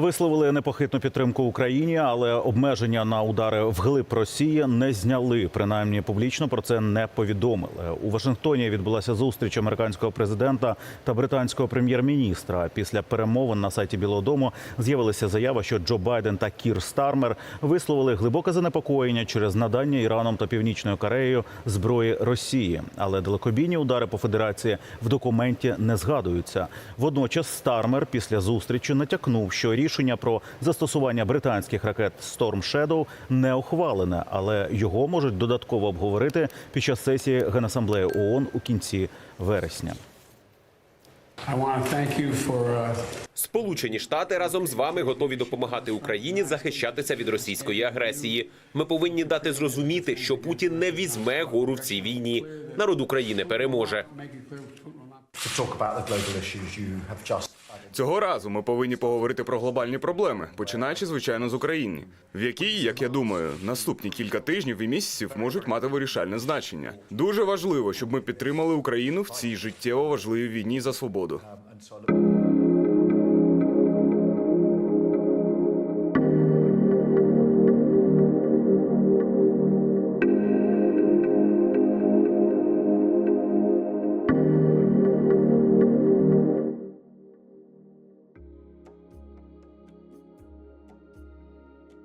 Висловили непохитну підтримку Україні, але обмеження на удари вглиб Росії не зняли. Принаймні публічно про це не повідомили. У Вашингтоні відбулася зустріч американського президента та британського прем'єр-міністра. Після перемовин на сайті Білого Дому з'явилася заява, що Джо Байден та Кір Стармер висловили глибоке занепокоєння через надання Іраном та Північною Кореєю зброї Росії. Але далекобійні удари по федерації в документі не згадуються. Водночас Стармер після зустрічі натякнув, що рішення про застосування британських ракет Storm Shadow не ухвалене, але його можуть додатково обговорити під час сесії Генасамблеї ООН у кінці вересня. For uh, Сполучені Штати разом з вами готові допомагати Україні захищатися від російської агресії. Ми повинні дати зрозуміти, що Путін не візьме гору в цій війні. Народ України переможе. Цього разу ми повинні поговорити про глобальні проблеми, починаючи звичайно з України, в якій, як я думаю, наступні кілька тижнів і місяців можуть мати вирішальне значення. Дуже важливо, щоб ми підтримали Україну в цій життєво важливій війні за свободу.